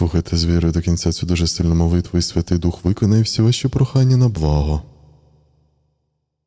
Слухайте з до кінця цю дуже сильну молитву, і Святий Дух виконає всі ваші прохання на благо.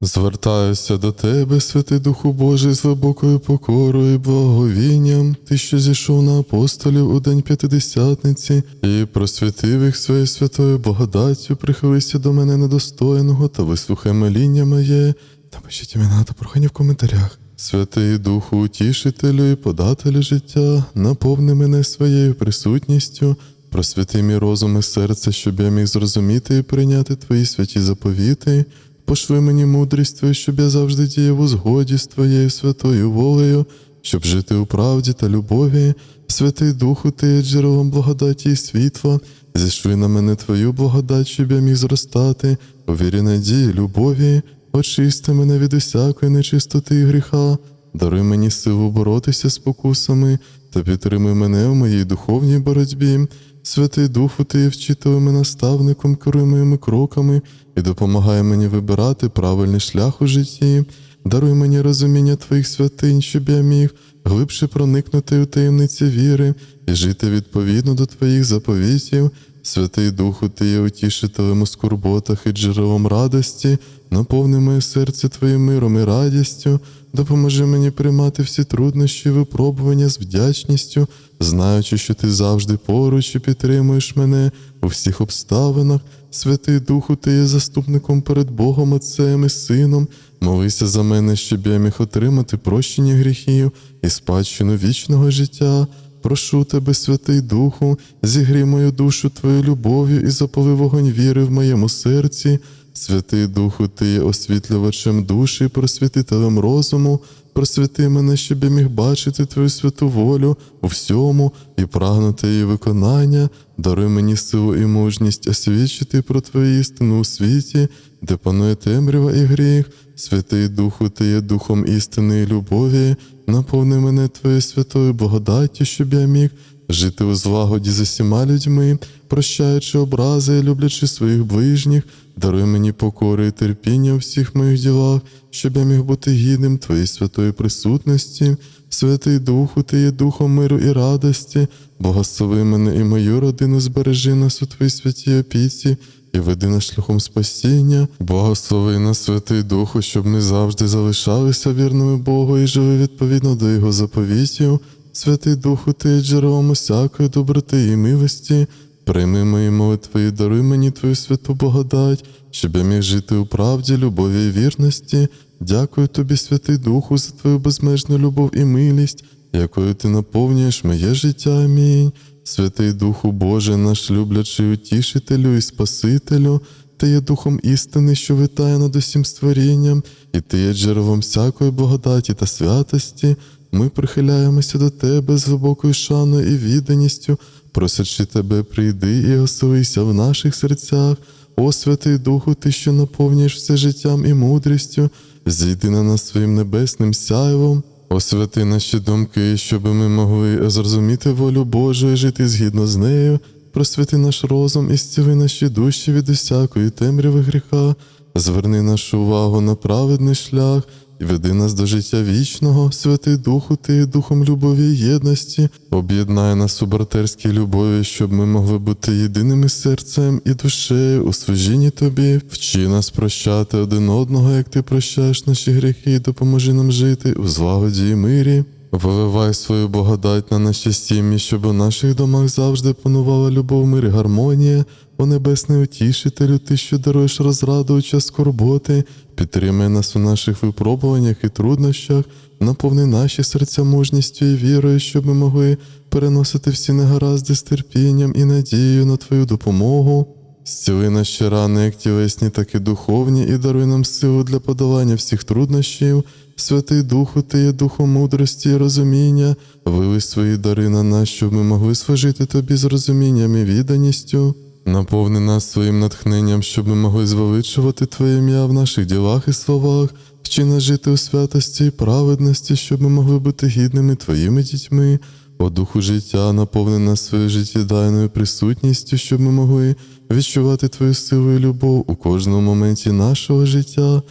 Звертаюся до тебе, Святий Духу Божий, з глибокою покорою і благовінням, ти, що зійшов на апостолів у день п'ятидесятниці, і просвятив їх своєю святою благодаттю, прихилися до мене недостойного та вислухай моління моє. Напишіть імена та прохання в коментарях. Святий Духу, утішителю і подателю життя, наповни мене своєю присутністю, просвяти мій розум і серце, щоб я міг зрозуміти і прийняти твої святі заповіти. Пошли мені мудрість твою, щоб я завжди діяв у згоді з твоєю святою волею, щоб жити у правді та любові. Святий Духу, ти є джерелом благодаті і світла, зійшли на мене твою благодать, щоб я міг зростати, у вірі надії, любові, очисти мене від усякої нечистоти і гріха, даруй мені силу боротися з покусами та підтримуй мене в моїй духовній боротьбі. Святий Духу, ти є вчителем наставником, керуй моїми кроками і допомагай мені вибирати правильний шлях у житті. Даруй мені розуміння твоїх святинь, щоб я міг глибше проникнути у таємниці віри і жити відповідно до твоїх заповітів. Святий Духу, ти є утішителем у скорботах і джерелом радості, наповни моє серце твоїм миром і радістю, допоможи мені приймати всі труднощі і випробування з вдячністю, знаючи, що ти завжди поруч і підтримуєш мене у всіх обставинах. Святий Духу, ти є заступником перед Богом, Отцем і Сином. Молися за мене, щоб я міг отримати прощення гріхів і спадщину вічного життя. Прошу тебе, Святий Духу, зігрій мою душу твоєю любов'ю і запали вогонь віри в моєму серці. Святий Духу, ти є освітлювачем душі, просвітителем розуму. Просвіти мене, щоб я міг бачити Твою святу волю у всьому і прагнути її виконання, даруй мені силу і мужність освідчити про Твою істину у світі, де панує темрява і гріх. Святий Духу, ти є духом істини і любові, наповни мене Твоєю святою благодаттю, щоб я міг жити у злагоді з усіма людьми, прощаючи образи люблячи своїх ближніх, даруй мені покори і терпіння у всіх моїх ділах, щоб я міг бути гідним Твоєї святої присутності. Святий Духу, ти є духом миру і радості, благослови мене і мою родину, збережи нас у Твоїй святій опіці. І веди нас шляхом спасіння, благослови нас, Святий Духу, щоб ми завжди залишалися вірними Богу і жили відповідно до Його заповітів. Святий Духу, ти є джерелом усякої доброти і милості. Прийми мої молитви і даруй мені Твою святу благодать, щоб я міг жити у правді, любові і вірності. Дякую тобі, Святий Духу, за твою безмежну любов і милість, якою ти наповнюєш моє життя. Амінь. Святий Духу Боже, наш люблячий утішителю і Спасителю, ти є духом істини, що витає над усім створінням, і ти є джерелом всякої благодаті та святості. Ми прихиляємося до тебе з глибокою шаною і відданістю, просячи тебе, прийди і оселися в наших серцях. О Святий Духу, Ти, що наповнюєш все життям і мудрістю, зійди на нас своїм небесним сяйвом. Освяти наші думки, щоб ми могли зрозуміти волю Божу і жити згідно з нею, просвяти наш розум і зціли наші душі від усякої темряви гріха, зверни нашу увагу на праведний шлях і веди нас до життя вічного, Святий Духу, Ти духом любові і єдності, об'єднай нас у братерській любові, щоб ми могли бути єдиними серцем і душею у служінні Тобі, вчи нас прощати один одного, як Ти прощаєш наші гріхи, і допоможи нам жити у злагоді і мирі. Виливай свою благодать на наші сім'ї, щоб у наших домах завжди панувала любов, мир і гармонія. О небесний утішителю, ти, що даруєш розраду у час скорботи, підтримай нас у наших випробуваннях і труднощах, наповни наші серця мужністю і вірою, щоб ми могли переносити всі негаразди з терпінням і надією на Твою допомогу. Зціли наші рани, як тілесні, так і духовні, і даруй нам силу для подолання всіх труднощів. Святий Духу, Ти є духом мудрості і розуміння, вили свої дари на нас, щоб ми могли служити Тобі з розумінням і відданістю. Наповни нас своїм натхненням, щоб ми могли звеличувати Твоє ім'я в наших ділах і словах, вчи нас жити у святості і праведності, щоб ми могли бути гідними Твоїми дітьми. О духу життя, наповни нас своєю життєдайною присутністю, щоб ми могли відчувати Твою силу і любов у кожному моменті нашого життя.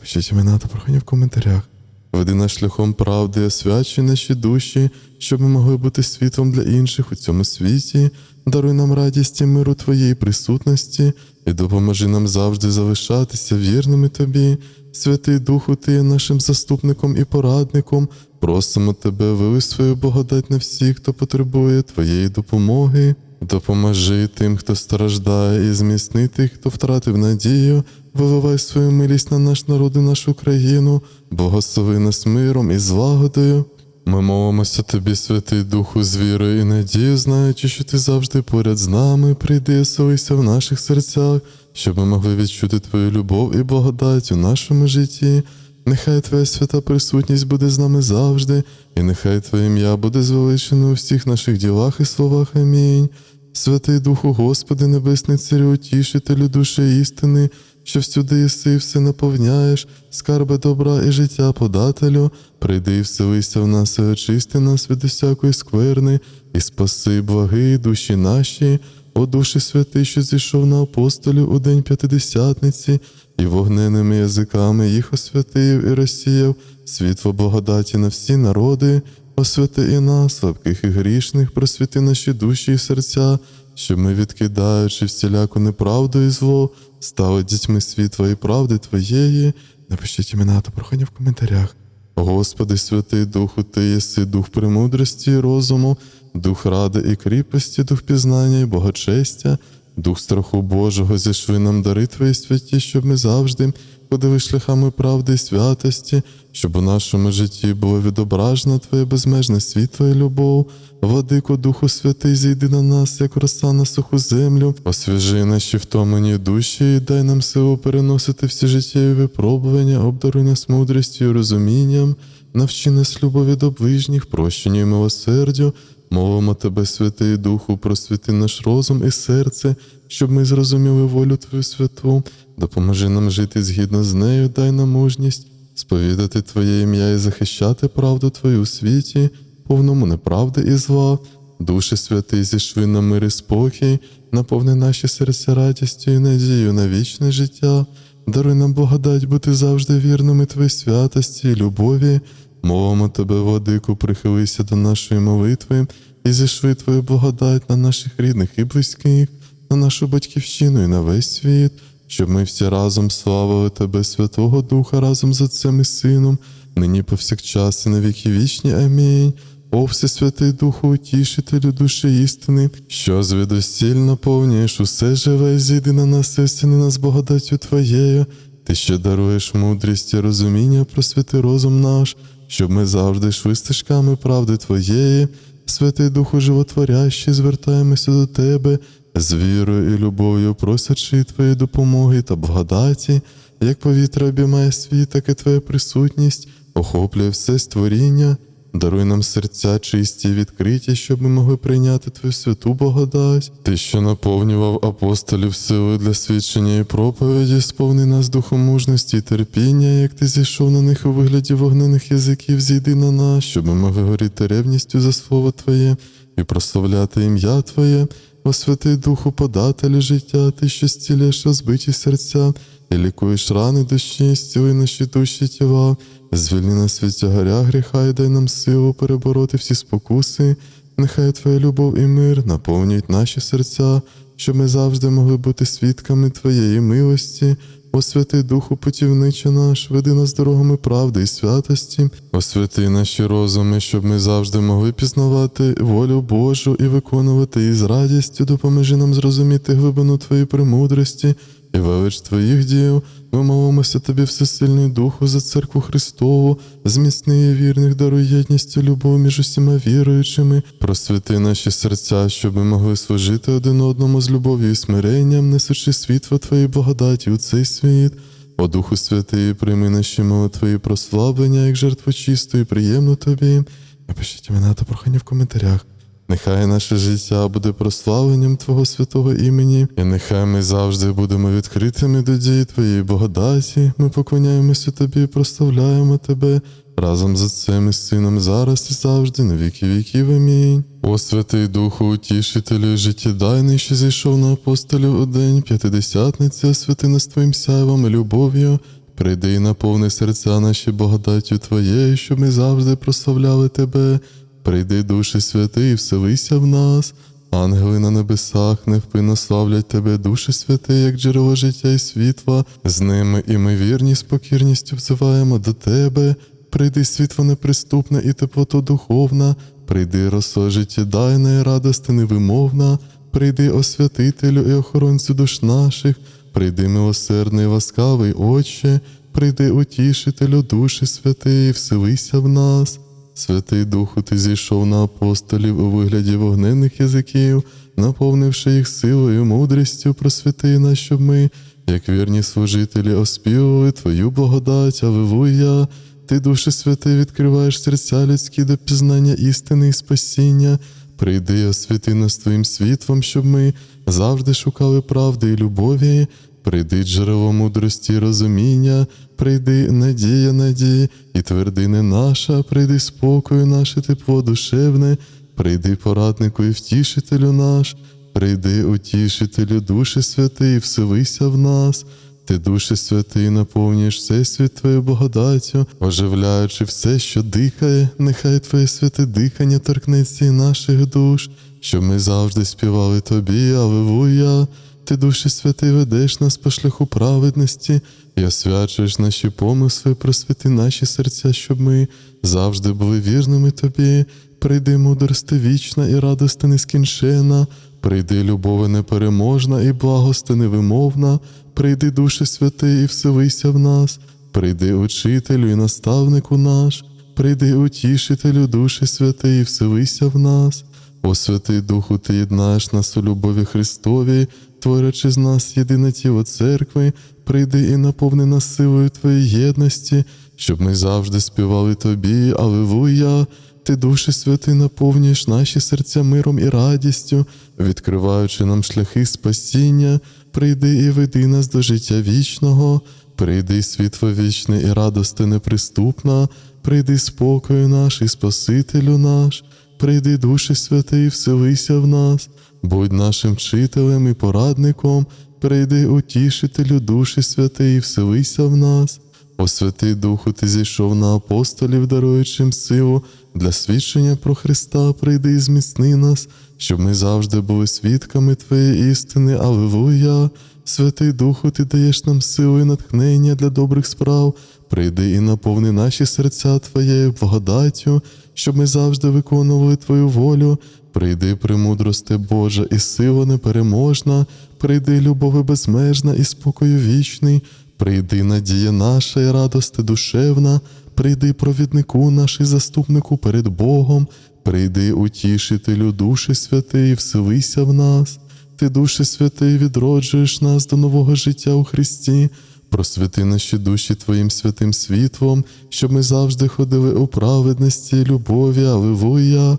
Пишіть імена та прохання в коментарях. Веди нас шляхом правди, освячуй наші душі, щоб ми могли бути світлом для інших у цьому світі. даруй нам радість і миру Твоєї присутності, і допоможи нам завжди залишатися вірними Тобі. Святий Духу, Ти є нашим заступником і порадником. Просимо Тебе, вили свою благодать на всіх, хто потребує Твоєї допомоги. Допоможи тим, хто страждає, і зміцни тих, хто втратив надію. Виливай свою милість на наш народ і нашу країну, благослови нас миром і злагодою. Ми молимося тобі, Святий Духу, з вірою і надією, знаючи, що ти завжди поряд з нами, прийди і оселися в наших серцях, щоб ми могли відчути твою любов і благодать у нашому житті. Нехай Твоя свята присутність буде з нами завжди, і нехай Твоє ім'я буде звеличено у всіх наших ділах і словах. Амінь. Святий Духу, Господи, Небесний Царю, утішителю душі істини, що всюди єси все наповняєш, скарби добра і життя подателю, прийди і вселися в нас і очисти нас від усякої скверни, і спаси благи душі наші, о Душі святий, що зійшов на апостолів у день п'ятидесятниці, і вогненними язиками їх освятив і розсіяв світло благодаті на всі народи, освяти і нас, слабких і грішних, просвіти наші душі і серця, щоб ми, відкидаючи всіляку неправду і зло, стали дітьми світла і правди Твоєї. Напишіть імена та прохання в коментарях. Господи, Святий Духу, Ти єси дух премудрості і розуму, дух ради і кріпості, дух пізнання і богочестя, дух страху Божого, зішви нам дари Твої святі, щоб ми завжди ходили шляхами правди і святості, щоб у нашому житті було відображено Твоє безмежне світло і любов. Владико Духу Святий, зійди на нас, як роса на суху землю, освіжи наші втомлені душі і дай нам силу переносити всі життєві випробування, обдаруй нас мудрістю і розумінням, навчи нас любові до ближніх, прощенню і милосердю. Молимо Тебе, Святий Духу, просвіти наш розум і серце, щоб ми зрозуміли волю Твою святу, допоможи нам жити згідно з нею, дай нам мужність, сповідати Твоє ім'я і захищати правду Твою у світі, повному неправди і зла. Душі святий, зішви на мир і спокій, наповни наші серця радістю і надією на вічне життя. Даруй нам благодать бути завжди вірними Твоїй святості і любові. Молимо Тебе, Владику, прихилися до нашої молитви і зішви Твою благодать на наших рідних і близьких, на нашу батьківщину і на весь світ, щоб ми всі разом славили Тебе, Святого Духа, разом з Отцем і Сином, нині повсякчас і на віки вічні. Амінь. О, Всесвятий Духу, утішителю душі істини, що звідусіль наповнюєш усе живе, зійди на нас, і осяни нас благодаттю Твоєю. Ти ще даруєш мудрість і розуміння, просвіти розум наш, щоб ми завжди йшли стежками правди Твоєї. Святий Духу Животворящий, звертаємося до Тебе з вірою і любов'ю, просячи Твоєї допомоги та благодаті, як повітря обіймає світ, так і Твоя присутність охоплює все створіння. Даруй нам серця чисті і відкриті, щоб ми могли прийняти Твою святу благодать. Ти, що наповнював апостолів сили для свідчення і проповіді, сповни нас духом мужності і терпіння, як ти зійшов на них у вигляді вогнених язиків, зійди на нас, щоб ми могли горіти ревністю за слово Твоє і прославляти ім'я Твоє. О святий Духу, подателю життя, ти, що зціляєш розбиті серця, і лікуєш рани душі, зціли наші душі тіла, звільни нас від тягаря гріха і дай нам силу перебороти всі спокуси. Нехай Твоя любов і мир наповнюють наші серця, щоб ми завжди могли бути свідками Твоєї милості. О святий Духу, путівниче наш, веди нас дорогами правди і святості, освяти наші розуми, щоб ми завжди могли пізнавати волю Божу і виконувати її з радістю, допоможи нам зрозуміти глибину Твоєї премудрості і велич Твоїх діл. Ми молимося Тобі, всесильний Духу, за церкву Христову, зміцни її вірних, даруй єдністю любов між усіма віруючими, просвіти наші серця, щоб ми могли служити один одному з любов'ю і смиренням, несучи світло Твоєї благодаті у цей світ. О Духу Святий, прийми наші молитви і прославлення, як жертву чисту і приємну Тобі. Напишіть імена та прохання в коментарях. Нехай наше життя буде прославленням Твого святого імені, і нехай ми завжди будемо відкритими до дії Твоєї благодаті. Ми поклоняємося Тобі прославляємо Тебе разом з Отцем і Сином зараз і завжди, на віки віків. Амінь. О Святий Духу, утішителю і життєдайний, що зійшов на апостолів у день п'ятидесятниці, освяти нас Твоїм сяйвом і любов'ю. Прийди і наповни серця наші благодаттю Твоєю, щоб ми завжди прославляли Тебе. Прийди, Душе Святий, вселися в нас. Ангели на небесах невпинно славлять тебе, Душе Святе, як джерело життя і світла. З ними і ми вірні з покірністю взиваємо до тебе. Прийди світло неприступне і теплото духовна, прийди росо життєдайна і радости невимовна, прийди освятителю і охоронцю душ наших, прийди милосердний, ласкавий Отче, прийди утішителю душі святий, вселися в нас. Святий Духу, ти зійшов на апостолів у вигляді вогненних язиків, наповнивши їх силою, мудрістю, просвіти нас, щоб ми, як вірні служителі, оспівували Твою благодать, Аллилуйя. Ти, Душе Святий, відкриваєш серця людські до пізнання істини і спасіння. Прийди, освіти нас Твоїм світлом, щоб ми завжди шукали правди і любові. Прийди джерело мудрості розуміння, прийди надія надії і твердине наша, прийди спокою наше тепло душевне, прийди пораднику і втішителю наш, прийди утішителю душі святий, вселися в нас. Ти, Душе Святий, наповнюєш всесвіт Твоєю благодаттю, оживляючи все, що дихає, нехай Твоє святе дихання торкнеться і наших душ, щоб ми завжди співали Тобі, Аллилуйя. Ти, Душе Святий, ведеш нас по шляху праведності і освячуєш наші помисли, просвіти наші серця, щоб ми завжди були вірними Тобі. Прийди, мудрости вічна і радости нескінчена, прийди, любове непереможна і благости невимовна, прийди, Душе Святий, і вселися в нас, прийди, учителю і наставнику наш, прийди, утішителю, Душі Святий, і вселися в нас. О Святий Духу, Ти єднаєш нас у любові Христовій, творячи з нас єдине тіло церкви, прийди і наповни нас силою Твоєї єдності, щоб ми завжди співали Тобі, Аллилуйя. Ти, Душе Святий, наповнюєш наші серця миром і радістю, відкриваючи нам шляхи спасіння, прийди і веди нас до життя вічного, прийди світло вічне і радости неприступна, прийди спокою наш і Спасителю наш, прийди, Душе Святий, вселися в нас, будь нашим вчителем і порадником, прийди утішителю Душі Святий, вселися в нас. О Святий Духу, Ти зійшов на апостолів, даруючи силу для свідчення про Христа, прийди і зміцни нас, щоб ми завжди були свідками Твоєї істини. Аллилуйя! Святий Духу, Ти даєш нам силу і натхнення для добрих справ. Прийди і наповни наші серця Твоєю благодаттю, щоб ми завжди виконували Твою волю. Прийди, премудрости Божа, і сила непереможна, прийди, любови безмежна і спокою вічний. Прийди, надія наша і радости душевна, прийди, провіднику наш і заступнику перед Богом, прийди, утішителю душі святий, вселися в нас. Ти, Душе Святий, відроджуєш нас до нового життя у Христі. Просвяти наші душі Твоїм святим світлом, щоб ми завжди ходили у праведності і любові. Аллилуйя!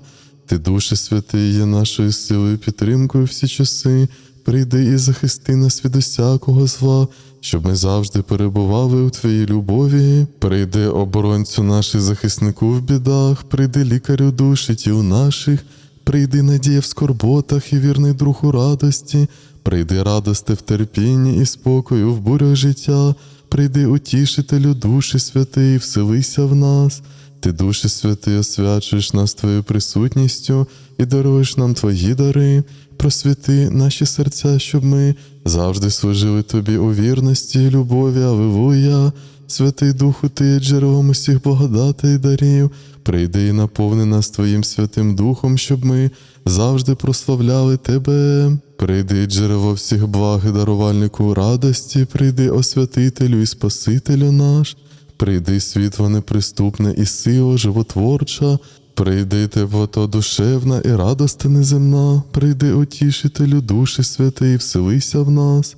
Ти, Душе Святий, є нашою силою підтримкою всі часи. Прийди і захисти нас від усякого зла, щоб ми завжди перебували у Твоїй любові. Прийди, оборонцю наш і захиснику в бідах, прийди лікарю душі тіл наших, прийди надія в скорботах і вірний друг у радості, прийди радости в терпінні і спокою в бурях життя, прийди утішителю душі святий, вселися в нас. Ти, Душі Святий, освячуєш нас Твоєю присутністю і даруєш нам Твої дари, просвіти наші серця, щоб ми завжди служили Тобі у вірності і любові, Аллилуйя. Святий Духу, Ти є джерелом усіх благодатей і дарів, прийди і наповни нас Твоїм Святим Духом, щоб ми завжди прославляли Тебе. Прийди, джерело всіх благ і дарувальнику радості, прийди, освятителю і Спасителю наш. Прийди світло неприступне і сила животворча, прийди теплота душевна і радости неземна, прийди утішителю душі святий, вселися в нас.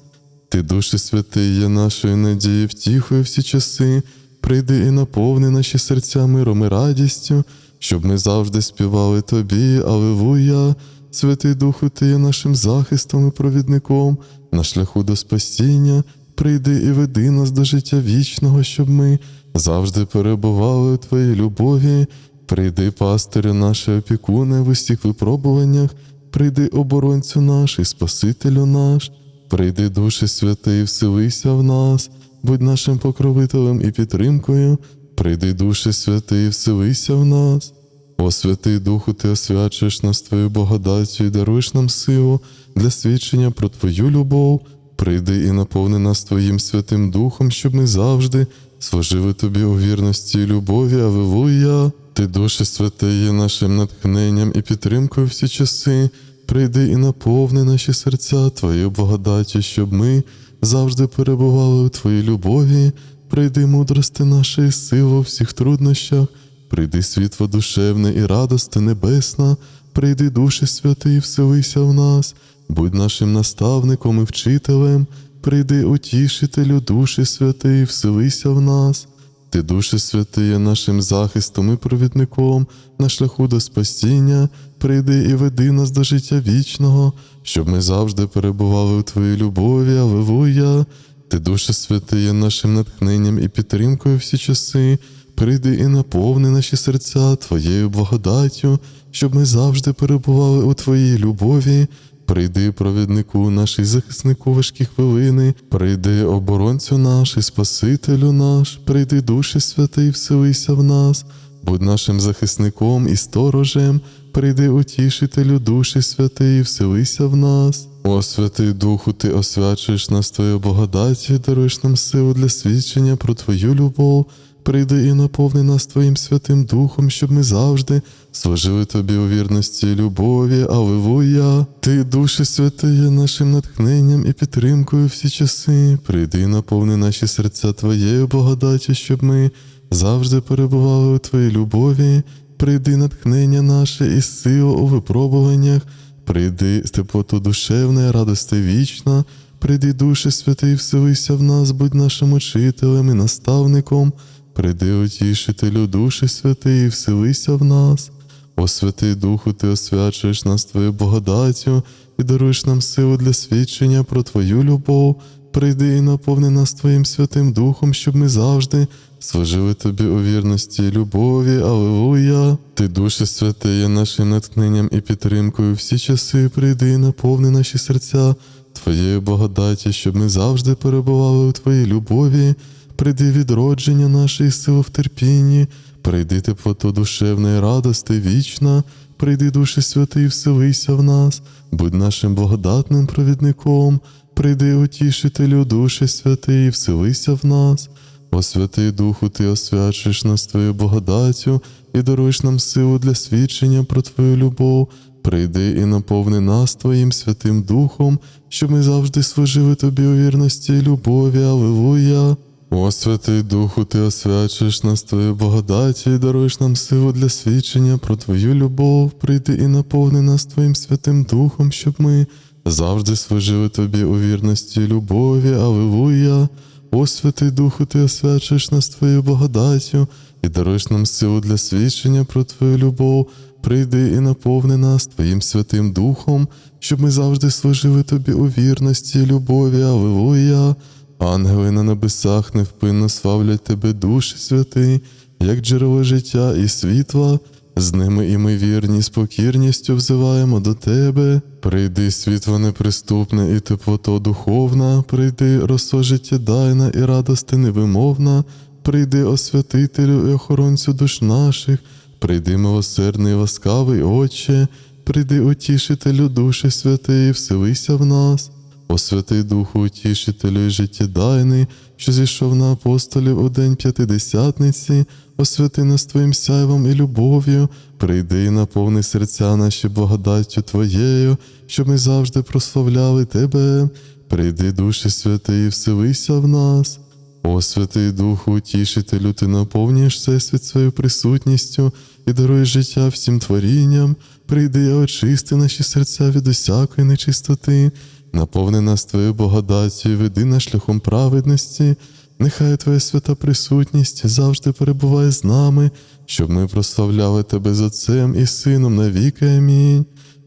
Ти, Душі святий, є нашою надією, втіхою всі часи, прийди і наповни наші серця миром і радістю, щоб ми завжди співали Тобі, Аллилуйя. Святий Духу, Ти є нашим захистом і провідником на шляху до спасіння. Прийди і веди нас до життя вічного, щоб ми завжди перебували у Твоїй любові. Прийди, пастирю наше опікуне в усіх випробуваннях, прийди, оборонцю наш і Спасителю наш, прийди, Душі Святий, вселися в нас, будь нашим покровителем і підтримкою, прийди, Душі Святий, вселися в нас. О Святий Духу, Ти освячуєш нас Твою благодаттю і даруєш нам силу для свідчення про Твою любов. Прийди і наповни нас Твоїм Святим Духом, щоб ми завжди служили Тобі у вірності і любові. Алілуя! Ти, Душе Святий, є нашим натхненням і підтримкою всі часи. Прийди і наповни наші серця Твоєю благодаттю, щоб ми завжди перебували у Твоїй любові. Прийди мудрости нашої сили у всіх труднощах. Прийди світло душевне і радости небесна, прийди Душе Святий, вселися в нас, будь нашим наставником і вчителем, прийди утішителю, Душі Святий, вселися в нас. Ти, Душе Святий, є нашим захистом і провідником на шляху до спасіння, прийди і веди нас до життя вічного, щоб ми завжди перебували у Твоїй любові, Аллилуйя. Ти, Душе Святий, є нашим натхненням і підтримкою всі часи. Прийди і наповни наші серця Твоєю благодаттю, щоб ми завжди перебували у Твоїй любові. Прийди, провіднику наш захиснику важкі хвилини, прийди, оборонцю наш і Спасителю наш, прийди, Душі Святий, вселися в нас, будь нашим захисником і сторожем, прийди, утішителю, Душі Святий, вселися в нас. О Святий Духу, Ти освячуєш нас Твоєю благодаттю, і даруєш нам силу для свідчення про Твою любов. Прийди і наповни нас Твоїм Святим Духом, щоб ми завжди служили Тобі у вірності і любові. Аллилуйя! Ти, Душе Святий, нашим натхненням і підтримкою всі часи. Прийди і наповни наші серця Твоєю благодаттю, щоб ми завжди перебували у Твоїй любові. Прийди натхнення наше і силу у випробуваннях. Прийди теплоту душевна, радости вічна. Прийди, Душе Святий, вселися в нас, будь нашим учителем і наставником. Прийди, утішителю, Душі Святий, і вселися в нас. О Святий Духу, Ти освячуєш нас Твоєю благодаттю і даруєш нам силу для свідчення про Твою любов. Прийди і наповни нас Твоїм Святим Духом, щоб ми завжди служили Тобі у вірності і любові. Аллилуйя! Ти, Душе Святий, є нашим натхненням і підтримкою всі часи. Прийди і наповни наші серця Твоєю благодаті, щоб ми завжди перебували у Твоїй любові. Прийди відродження нашої сили в терпінні, прийди теплоту душевної радости вічна, прийди, Душі Святий, вселися в нас, будь нашим благодатним провідником, прийди, утішителю, Душі Святий, вселися в нас. О Святий Духу, Ти освячуєш нас Твоєю благодаттю і даруєш нам силу для свідчення про Твою любов. Прийди і наповни нас Твоїм Святим Духом, щоб ми завжди служили Тобі у вірності і любові. Аллилуйя! О Святий Духу, Ти освячуєш нас Твоєю благодаті і даруєш нам силу для свідчення про Твою любов. Прийди і наповни нас Твоїм Святим Духом, щоб ми завжди служили Тобі у вірності і любові. Аллилуйя! О Святий Духу, Ти освячуєш нас Твоєю благодаттю і даруєш нам силу для свідчення про Твою любов. Прийди і наповни нас Твоїм Святим Духом, щоб ми завжди служили Тобі у вірності і любові. Аллилуйя! Ангели на небесах невпинно славлять Тебе, Душі Святий, як джерело життя і світла. З ними і ми вірні, з покірністю взиваємо до Тебе. Прийди, світло неприступне і теплото духовна, прийди, росо життєдайна і радости невимовна, прийди, освятителю і охоронцю душ наших, прийди, милосердний, ласкавий Отче, прийди, утішителю душі святий, вселися в нас. О Святий Духу, утішителю і життєдайний, що зійшов на апостолів у день п'ятидесятниці, освяти нас Твоїм сяйвом і любов'ю, прийди і наповни серця наші благодаттю Твоєю, щоб ми завжди прославляли Тебе. Прийди, Душі Святий, і вселися в нас. О Святий Духу, утішителю, ти наповнюєш всесвіт своєю присутністю і даруєш життя всім творінням. Прийди, і очисти наші серця від усякої нечистоти, наповни нас Твоєю благодаттю веди нас шляхом праведності. Нехай Твоя свята присутність завжди перебуває з нами, щоб ми прославляли Тебе з Отцем і Сином навіки. Амінь.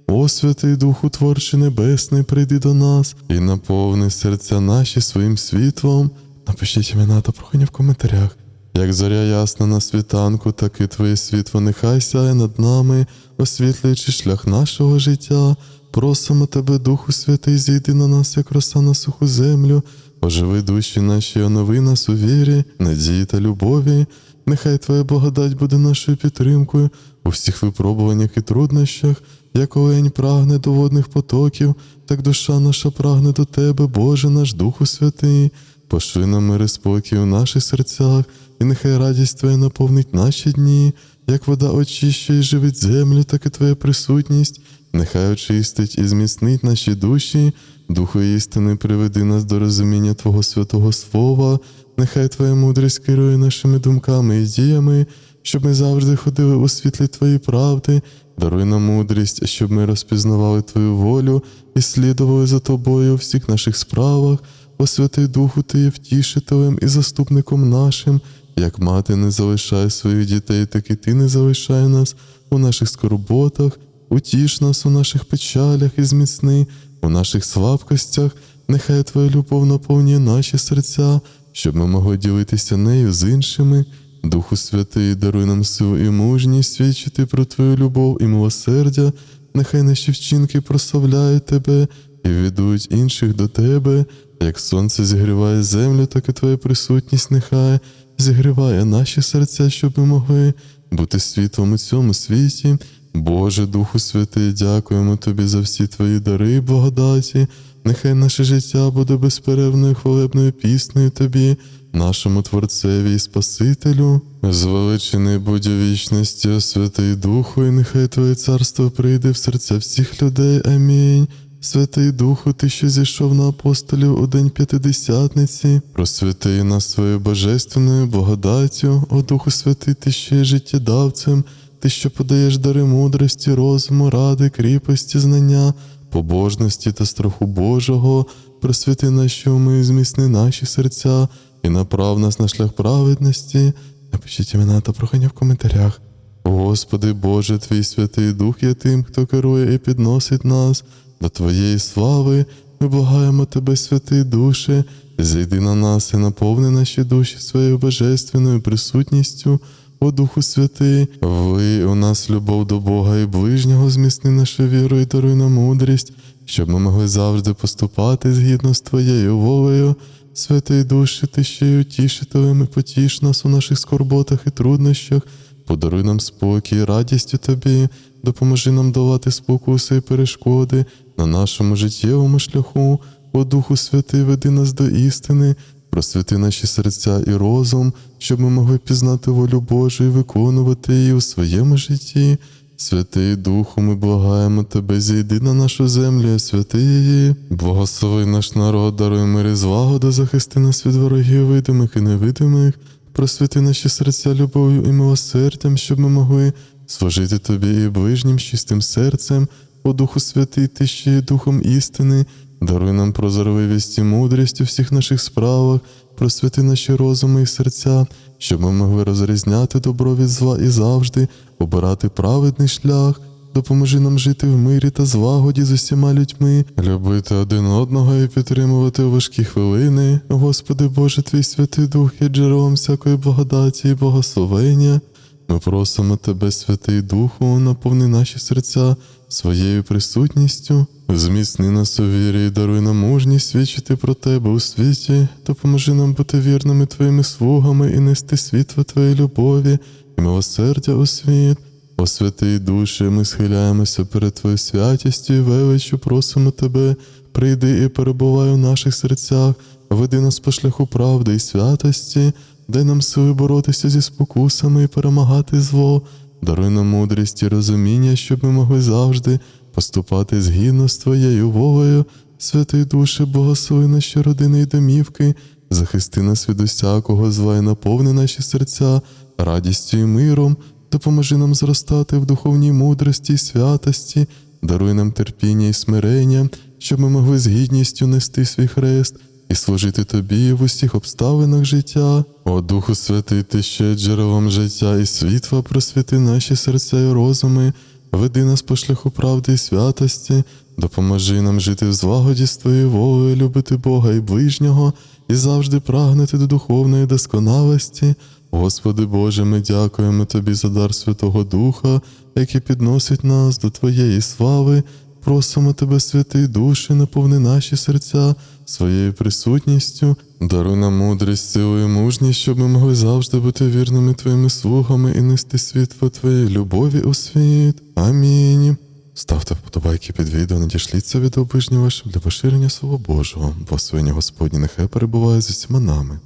О Святий Духу Творчий Небесний, прийди до нас і наповни серця наші своїм світлом. Напишіть імена та прохання в коментарях. Як зоря ясна на світанку, так і Твоє світло нехай сяє над нами, освітлюючи шлях нашого життя. Просимо Тебе, Духу Святий, зійди на нас, як роса на суху землю, оживи душі наші, онови нас у вірі, надії та любові. Нехай Твоя благодать буде нашою підтримкою у всіх випробуваннях і труднощах, як олень прагне до водних потоків, так душа наша прагне до Тебе, Боже наш Духу Святий. Пошли нам мир спокій у наших серцях, і нехай радість Твоя наповнить наші дні, як вода очищує і живить землю, так і Твоя присутність, нехай очистить і зміцнить наші душі, Духу істини, приведи нас до розуміння Твого святого Слова, нехай Твоя мудрість керує нашими думками і діями, щоб ми завжди ходили у світлі Твоєї правди, даруй нам мудрість, щоб ми розпізнавали Твою волю і слідували за Тобою у всіх наших справах. О Святий Духу, Ти є втішителем і заступником нашим, як мати не залишає своїх дітей, так і Ти не залишай нас у наших скорботах, утіш нас у наших печалях і зміцни, у наших слабкостях, нехай Твоя любов наповнює наші серця, щоб ми могли ділитися нею з іншими. Духу Святий, даруй нам силу і мужність свідчити про Твою любов і милосердя, нехай наші вчинки прославляють Тебе і ведуть інших до Тебе, як сонце зігріває землю, так і Твоя присутність нехай зігріває наші серця, щоб ми могли бути світлом у цьому світі. Боже Духу Святий, дякуємо Тобі за всі Твої дари і благодаті. Нехай наше життя буде безперервною хвалебною піснею Тобі, нашому Творцеві і Спасителю. Звеличений будь у вічності, Святий Духу, і нехай Твоє царство прийде в серця всіх людей. Амінь. Святий Духу, Ти, що зійшов на апостолів у день п'ятидесятниці, просвяти нас своєю божественною благодаттю, о Духу Святий, Ти що є життєдавцем, Ти, що подаєш дари мудрості, розуму, ради, кріпості, знання, побожності та страху Божого, просвяти наші уми, і зміцни наші серця і направ нас на шлях праведності. Напишіть імена та прохання в коментарях. Господи Боже, Твій Святий Дух є тим, хто керує і підносить нас до Твоєї слави. Ми благаємо Тебе, святий Душе, зійди на нас і наповни наші душі своєю божественною присутністю. О Духу Святий, ви у нас любов до Бога і ближнього, зміцни нашу віру і даруй нам мудрість, щоб ми могли завжди поступати згідно з Твоєю волею. Святий Душі, Ти ще й утішителем і потіш нас у наших скорботах і труднощах. Подаруй нам спокій, у тобі, допоможи нам долати спокуси і перешкоди на нашому життєвому шляху, о Духу Святий, веди нас до істини, просвіти наші серця і розум, щоб ми могли пізнати волю Божу і виконувати її у своєму житті. Святий Духу, ми благаємо Тебе, зійди на нашу землю, і освяти її. Благослови наш народ, даруй мир і злагоду, захисти нас від ворогів видимих і невидимих, просвіти наші серця любов'ю і милосердям, щоб ми могли служити Тобі і ближнім чистим серцем, о Духу Святий, Ти ще є Духом істини, даруй нам прозорливість і мудрість у всіх наших справах, просвіти наші розуми і серця, щоб ми могли розрізняти добро від зла і завжди обирати праведний шлях. Допоможи нам жити в мирі та злагоді з усіма людьми, любити один одного і підтримувати у важкі хвилини. Господи Боже, Твій Святий Дух є джерелом всякої благодаті і благословення. Ми просимо Тебе, Святий Духу, наповни наші серця своєю присутністю, зміцни нас у вірі і даруй нам мужність свідчити про Тебе у світі, допоможи нам бути вірними Твоїми слугами і нести світло Твоєї любові і милосердя у світ. О святий душі, ми схиляємося перед Твоєю святістю і величчю, просимо Тебе, прийди і перебувай у наших серцях, веди нас по шляху правди і святості, дай нам сили боротися зі спокусами і перемагати зло, даруй нам мудрість і розуміння, щоб ми могли завжди поступати згідно з Твоєю волею. Святий Душе, благослови наші родини і домівки, захисти нас від усякого зла і наповни наші серця радістю і миром, допоможи нам зростати в духовній мудрості і святості, даруй нам терпіння і смирення, щоб ми могли з гідністю нести свій хрест і служити тобі в усіх обставинах життя. О Духу Святий, ти ще джерелом життя і світла, просвіти наші серця і розуми, веди нас по шляху правди і святості, допоможи нам жити в злагоді з твоєю волею, любити Бога і ближнього, і завжди прагнути до духовної досконалості. Господи Боже, ми дякуємо Тобі за дар Святого Духа, який підносить нас до Твоєї слави. Просимо Тебе, святий Душі, наповни наші серця своєю присутністю, даруй нам мудрість, силу і мужність, щоб ми могли завжди бути вірними Твоїми слугами і нести світло Твоєї любові у світ. Амінь. Ставте вподобайки під відео, надішліться від обижні вашим для поширення Слова Божого, бо свині Господні нехай перебуває з усіма нами.